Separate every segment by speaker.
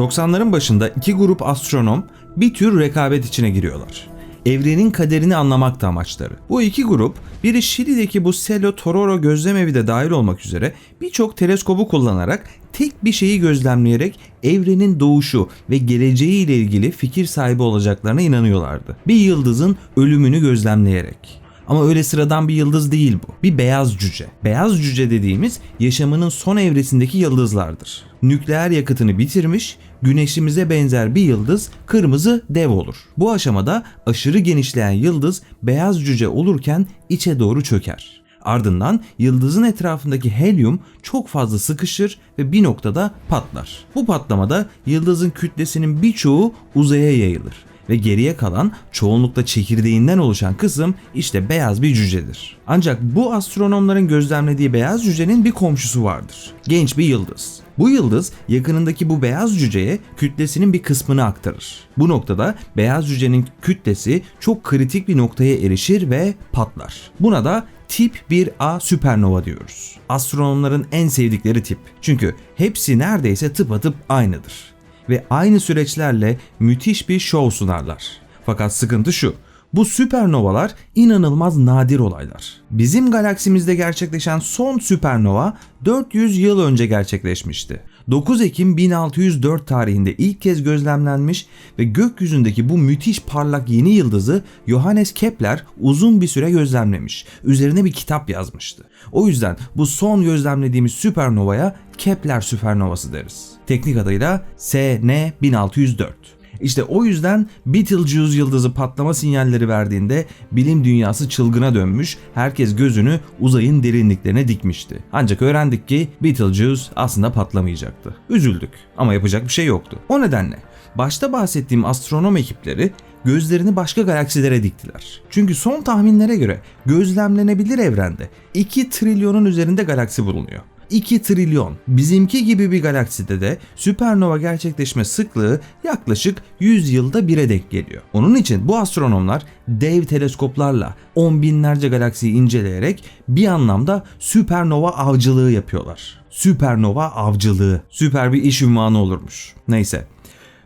Speaker 1: 90'ların başında iki grup astronom bir tür rekabet içine giriyorlar. Evrenin kaderini anlamak da amaçları. Bu iki grup biri Şili'deki bu Celo Tororo gözlemevi de dahil olmak üzere birçok teleskobu kullanarak tek bir şeyi gözlemleyerek evrenin doğuşu ve geleceği ile ilgili fikir sahibi olacaklarına inanıyorlardı. Bir yıldızın ölümünü gözlemleyerek. Ama öyle sıradan bir yıldız değil bu. Bir beyaz cüce. Beyaz cüce dediğimiz yaşamının son evresindeki yıldızlardır. Nükleer yakıtını bitirmiş, güneşimize benzer bir yıldız kırmızı dev olur. Bu aşamada aşırı genişleyen yıldız beyaz cüce olurken içe doğru çöker. Ardından yıldızın etrafındaki helyum çok fazla sıkışır ve bir noktada patlar. Bu patlamada yıldızın kütlesinin birçoğu uzaya yayılır ve geriye kalan çoğunlukla çekirdeğinden oluşan kısım işte beyaz bir cücedir. Ancak bu astronomların gözlemlediği beyaz cücenin bir komşusu vardır. Genç bir yıldız. Bu yıldız yakınındaki bu beyaz cüceye kütlesinin bir kısmını aktarır. Bu noktada beyaz cücenin kütlesi çok kritik bir noktaya erişir ve patlar. Buna da tip 1A süpernova diyoruz. Astronomların en sevdikleri tip. Çünkü hepsi neredeyse tıpatıp aynıdır ve aynı süreçlerle müthiş bir şov sunarlar. Fakat sıkıntı şu. Bu süpernovalar inanılmaz nadir olaylar. Bizim galaksimizde gerçekleşen son süpernova 400 yıl önce gerçekleşmişti. 9 Ekim 1604 tarihinde ilk kez gözlemlenmiş ve gökyüzündeki bu müthiş parlak yeni yıldızı Johannes Kepler uzun bir süre gözlemlemiş. Üzerine bir kitap yazmıştı. O yüzden bu son gözlemlediğimiz süpernovaya Kepler süpernovası deriz. Teknik adıyla SN 1604. İşte o yüzden Betelgeuse yıldızı patlama sinyalleri verdiğinde bilim dünyası çılgına dönmüş, herkes gözünü uzayın derinliklerine dikmişti. Ancak öğrendik ki Betelgeuse aslında patlamayacaktı. Üzüldük ama yapacak bir şey yoktu. O nedenle başta bahsettiğim astronom ekipleri gözlerini başka galaksilere diktiler. Çünkü son tahminlere göre gözlemlenebilir evrende 2 trilyonun üzerinde galaksi bulunuyor. 2 trilyon. Bizimki gibi bir galakside de süpernova gerçekleşme sıklığı yaklaşık 100 yılda bire denk geliyor. Onun için bu astronomlar dev teleskoplarla on binlerce galaksiyi inceleyerek bir anlamda süpernova avcılığı yapıyorlar. Süpernova avcılığı. Süper bir iş ünvanı olurmuş. Neyse.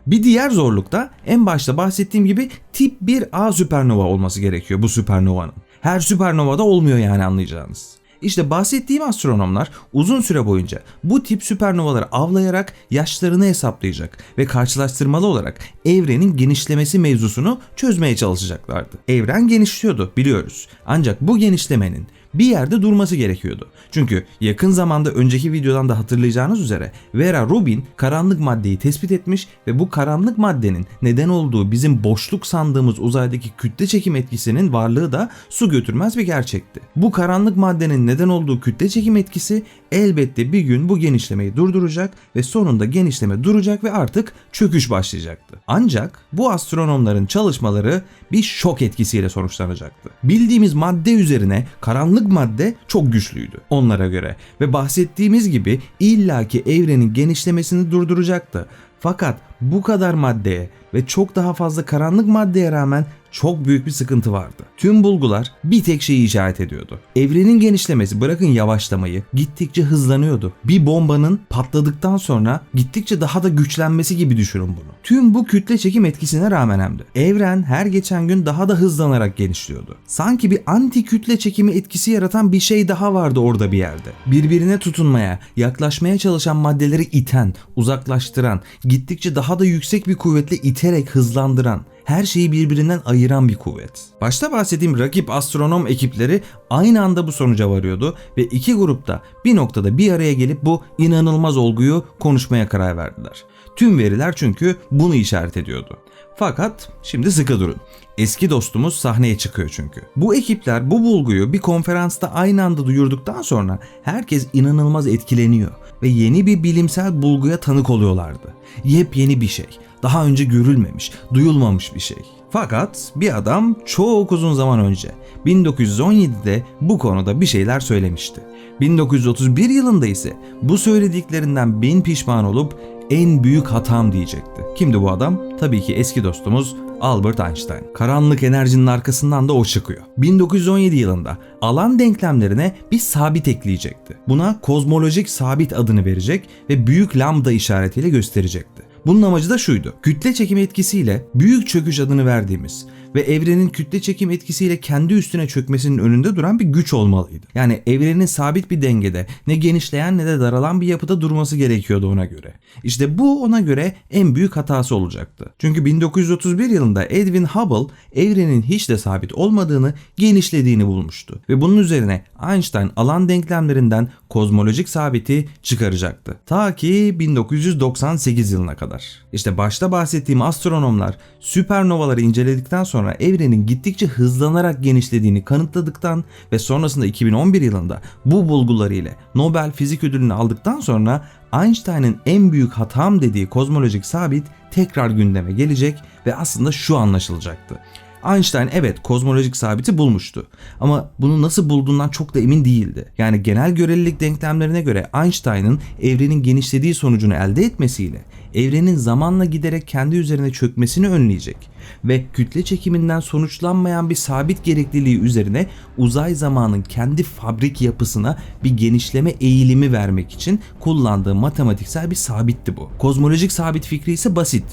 Speaker 1: Bir diğer zorluk da en başta bahsettiğim gibi tip 1A süpernova olması gerekiyor bu süpernovanın. Her süpernovada olmuyor yani anlayacağınız. İşte bahsettiğim astronomlar uzun süre boyunca bu tip süpernovaları avlayarak yaşlarını hesaplayacak ve karşılaştırmalı olarak evrenin genişlemesi mevzusunu çözmeye çalışacaklardı. Evren genişliyordu biliyoruz. Ancak bu genişlemenin bir yerde durması gerekiyordu. Çünkü yakın zamanda önceki videodan da hatırlayacağınız üzere Vera Rubin karanlık maddeyi tespit etmiş ve bu karanlık maddenin neden olduğu bizim boşluk sandığımız uzaydaki kütle çekim etkisinin varlığı da su götürmez bir gerçekti. Bu karanlık maddenin neden olduğu kütle çekim etkisi elbette bir gün bu genişlemeyi durduracak ve sonunda genişleme duracak ve artık çöküş başlayacaktı. Ancak bu astronomların çalışmaları bir şok etkisiyle sonuçlanacaktı. Bildiğimiz madde üzerine karanlık madde çok güçlüydü onlara göre ve bahsettiğimiz gibi illaki evrenin genişlemesini durduracaktı. Fakat bu kadar maddeye ve çok daha fazla karanlık maddeye rağmen çok büyük bir sıkıntı vardı. Tüm bulgular bir tek şeyi işaret ediyordu. Evrenin genişlemesi bırakın yavaşlamayı gittikçe hızlanıyordu. Bir bombanın patladıktan sonra gittikçe daha da güçlenmesi gibi düşünün bunu. Tüm bu kütle çekim etkisine rağmen hem de. Evren her geçen gün daha da hızlanarak genişliyordu. Sanki bir anti kütle çekimi etkisi yaratan bir şey daha vardı orada bir yerde. Birbirine tutunmaya, yaklaşmaya çalışan maddeleri iten, uzaklaştıran, gittikçe daha da yüksek bir kuvvetle iterek hızlandıran, her şeyi birbirinden ayıran bir kuvvet. Başta bahsettiğim rakip astronom ekipleri aynı anda bu sonuca varıyordu ve iki grupta bir noktada bir araya gelip bu inanılmaz olguyu konuşmaya karar verdiler. Tüm veriler çünkü bunu işaret ediyordu. Fakat şimdi sıkı durun. Eski dostumuz sahneye çıkıyor çünkü. Bu ekipler bu bulguyu bir konferansta aynı anda duyurduktan sonra herkes inanılmaz etkileniyor ve yeni bir bilimsel bulguya tanık oluyorlardı. Yepyeni bir şey. Daha önce görülmemiş, duyulmamış bir şey. Fakat bir adam çok uzun zaman önce 1917'de bu konuda bir şeyler söylemişti. 1931 yılında ise bu söylediklerinden bin pişman olup en büyük hatam diyecekti. Kimdi bu adam? Tabii ki eski dostumuz Albert Einstein. Karanlık enerjinin arkasından da o çıkıyor. 1917 yılında alan denklemlerine bir sabit ekleyecekti. Buna kozmolojik sabit adını verecek ve büyük lambda işaretiyle gösterecekti. Bunun amacı da şuydu. Kütle çekim etkisiyle büyük çöküş adını verdiğimiz ve evrenin kütle çekim etkisiyle kendi üstüne çökmesinin önünde duran bir güç olmalıydı. Yani evrenin sabit bir dengede ne genişleyen ne de daralan bir yapıda durması gerekiyordu ona göre. İşte bu ona göre en büyük hatası olacaktı. Çünkü 1931 yılında Edwin Hubble evrenin hiç de sabit olmadığını, genişlediğini bulmuştu. Ve bunun üzerine Einstein alan denklemlerinden kozmolojik sabiti çıkaracaktı. Ta ki 1998 yılına kadar. İşte başta bahsettiğim astronomlar süpernovaları inceledikten sonra evrenin gittikçe hızlanarak genişlediğini kanıtladıktan ve sonrasında 2011 yılında bu bulguları ile Nobel Fizik Ödülünü aldıktan sonra Einstein'ın en büyük hatam dediği kozmolojik sabit tekrar gündeme gelecek ve aslında şu anlaşılacaktı. Einstein evet kozmolojik sabiti bulmuştu ama bunu nasıl bulduğundan çok da emin değildi. Yani genel görelilik denklemlerine göre Einstein'ın evrenin genişlediği sonucunu elde etmesiyle evrenin zamanla giderek kendi üzerine çökmesini önleyecek ve kütle çekiminden sonuçlanmayan bir sabit gerekliliği üzerine uzay zamanın kendi fabrik yapısına bir genişleme eğilimi vermek için kullandığı matematiksel bir sabitti bu. Kozmolojik sabit fikri ise basit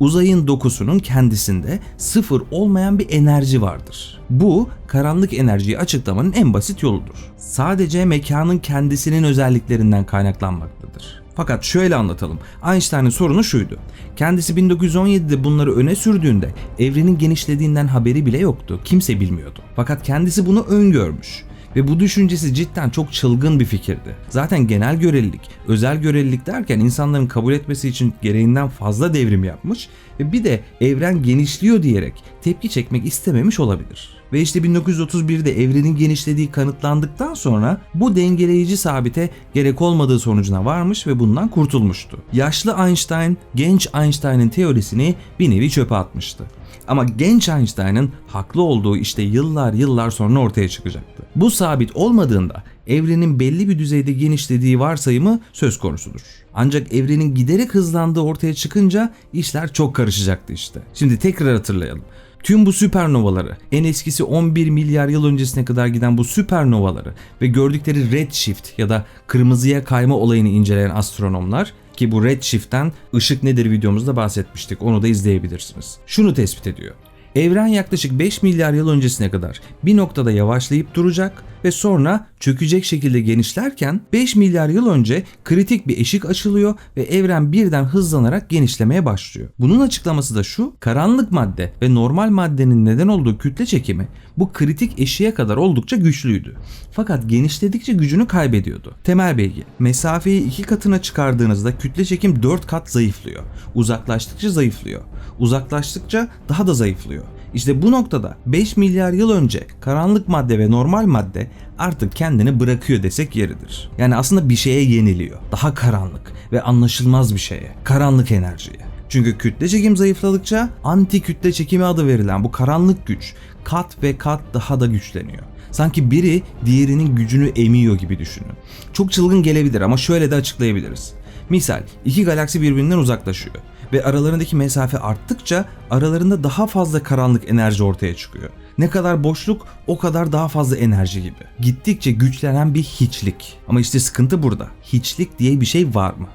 Speaker 1: uzayın dokusunun kendisinde sıfır olmayan bir enerji vardır. Bu karanlık enerjiyi açıklamanın en basit yoludur. Sadece mekanın kendisinin özelliklerinden kaynaklanmaktadır. Fakat şöyle anlatalım. Einstein'ın sorunu şuydu. Kendisi 1917'de bunları öne sürdüğünde evrenin genişlediğinden haberi bile yoktu. Kimse bilmiyordu. Fakat kendisi bunu öngörmüş. Ve bu düşüncesi cidden çok çılgın bir fikirdi. Zaten genel görelilik, özel görelilik derken insanların kabul etmesi için gereğinden fazla devrim yapmış ve bir de evren genişliyor diyerek tepki çekmek istememiş olabilir. Ve işte 1931'de evrenin genişlediği kanıtlandıktan sonra bu dengeleyici sabite gerek olmadığı sonucuna varmış ve bundan kurtulmuştu. Yaşlı Einstein, genç Einstein'ın teorisini bir nevi çöpe atmıştı. Ama genç Einstein'ın haklı olduğu işte yıllar yıllar sonra ortaya çıkacaktı. Bu sabit olmadığında evrenin belli bir düzeyde genişlediği varsayımı söz konusudur. Ancak evrenin giderek hızlandığı ortaya çıkınca işler çok karışacaktı işte. Şimdi tekrar hatırlayalım. Tüm bu süpernovaları, en eskisi 11 milyar yıl öncesine kadar giden bu süpernovaları ve gördükleri redshift ya da kırmızıya kayma olayını inceleyen astronomlar ki bu redshift'ten ışık nedir videomuzda bahsetmiştik. Onu da izleyebilirsiniz. Şunu tespit ediyor. Evren yaklaşık 5 milyar yıl öncesine kadar bir noktada yavaşlayıp duracak ve sonra çökecek şekilde genişlerken 5 milyar yıl önce kritik bir eşik açılıyor ve evren birden hızlanarak genişlemeye başlıyor. Bunun açıklaması da şu, karanlık madde ve normal maddenin neden olduğu kütle çekimi bu kritik eşiğe kadar oldukça güçlüydü. Fakat genişledikçe gücünü kaybediyordu. Temel bilgi, mesafeyi iki katına çıkardığınızda kütle çekim 4 kat zayıflıyor. Uzaklaştıkça zayıflıyor. Uzaklaştıkça daha da zayıflıyor. İşte bu noktada 5 milyar yıl önce karanlık madde ve normal madde artık kendini bırakıyor desek yeridir. Yani aslında bir şeye yeniliyor. Daha karanlık ve anlaşılmaz bir şeye. Karanlık enerjiye. Çünkü kütle çekim zayıfladıkça anti kütle çekimi adı verilen bu karanlık güç kat ve kat daha da güçleniyor. Sanki biri diğerinin gücünü emiyor gibi düşünün. Çok çılgın gelebilir ama şöyle de açıklayabiliriz. Misal iki galaksi birbirinden uzaklaşıyor ve aralarındaki mesafe arttıkça aralarında daha fazla karanlık enerji ortaya çıkıyor. Ne kadar boşluk o kadar daha fazla enerji gibi. Gittikçe güçlenen bir hiçlik. Ama işte sıkıntı burada. Hiçlik diye bir şey var mı?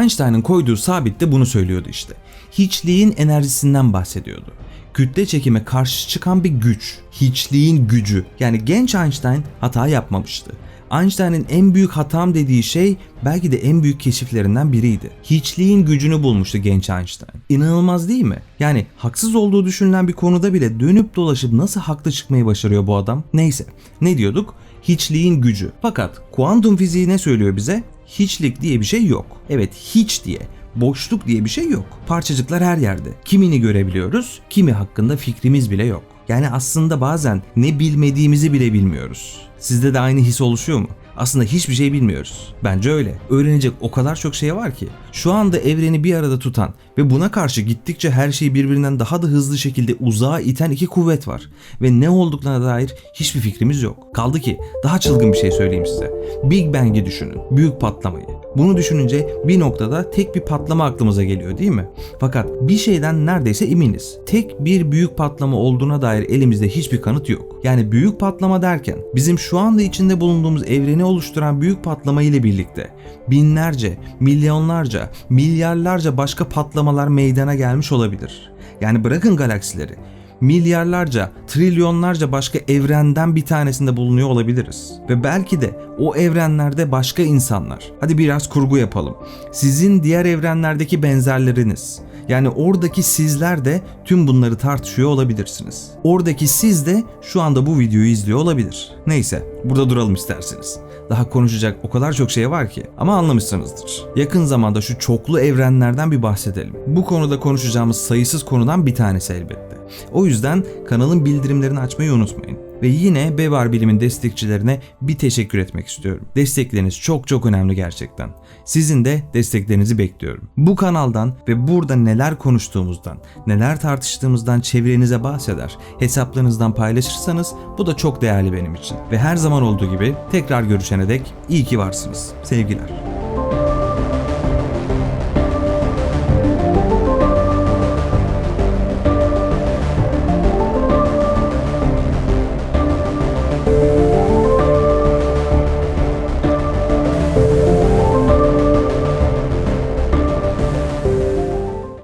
Speaker 1: Einstein'ın koyduğu sabit de bunu söylüyordu işte. Hiçliğin enerjisinden bahsediyordu. Kütle çekime karşı çıkan bir güç, hiçliğin gücü. Yani genç Einstein hata yapmamıştı. Einstein'ın en büyük hatam dediği şey belki de en büyük keşiflerinden biriydi. Hiçliğin gücünü bulmuştu genç Einstein. İnanılmaz değil mi? Yani haksız olduğu düşünülen bir konuda bile dönüp dolaşıp nasıl haklı çıkmayı başarıyor bu adam? Neyse. Ne diyorduk? Hiçliğin gücü. Fakat kuantum fiziği ne söylüyor bize? Hiçlik diye bir şey yok. Evet hiç diye boşluk diye bir şey yok. Parçacıklar her yerde. Kimini görebiliyoruz, kimi hakkında fikrimiz bile yok. Yani aslında bazen ne bilmediğimizi bile bilmiyoruz. Sizde de aynı his oluşuyor mu? Aslında hiçbir şey bilmiyoruz. Bence öyle. Öğrenecek o kadar çok şey var ki. Şu anda evreni bir arada tutan ve buna karşı gittikçe her şeyi birbirinden daha da hızlı şekilde uzağa iten iki kuvvet var. Ve ne olduklarına dair hiçbir fikrimiz yok. Kaldı ki daha çılgın bir şey söyleyeyim size. Big Bang'i düşünün. Büyük patlamayı. Bunu düşününce bir noktada tek bir patlama aklımıza geliyor değil mi? Fakat bir şeyden neredeyse eminiz. Tek bir büyük patlama olduğuna dair elimizde hiçbir kanıt yok. Yani büyük patlama derken bizim şu anda içinde bulunduğumuz evreni oluşturan büyük patlama ile birlikte binlerce, milyonlarca, milyarlarca başka patlamalar meydana gelmiş olabilir. Yani bırakın galaksileri, milyarlarca, trilyonlarca başka evrenden bir tanesinde bulunuyor olabiliriz. Ve belki de o evrenlerde başka insanlar. Hadi biraz kurgu yapalım. Sizin diğer evrenlerdeki benzerleriniz. Yani oradaki sizler de tüm bunları tartışıyor olabilirsiniz. Oradaki siz de şu anda bu videoyu izliyor olabilir. Neyse, burada duralım isterseniz. Daha konuşacak o kadar çok şey var ki ama anlamışsınızdır. Yakın zamanda şu çoklu evrenlerden bir bahsedelim. Bu konuda konuşacağımız sayısız konudan bir tanesi elbette. O yüzden kanalın bildirimlerini açmayı unutmayın. Ve yine Bevar Bilim'in destekçilerine bir teşekkür etmek istiyorum. Destekleriniz çok çok önemli gerçekten. Sizin de desteklerinizi bekliyorum. Bu kanaldan ve burada neler konuştuğumuzdan, neler tartıştığımızdan çevrenize bahseder, hesaplarınızdan paylaşırsanız bu da çok değerli benim için. Ve her zaman olduğu gibi tekrar görüşene dek iyi ki varsınız. Sevgiler.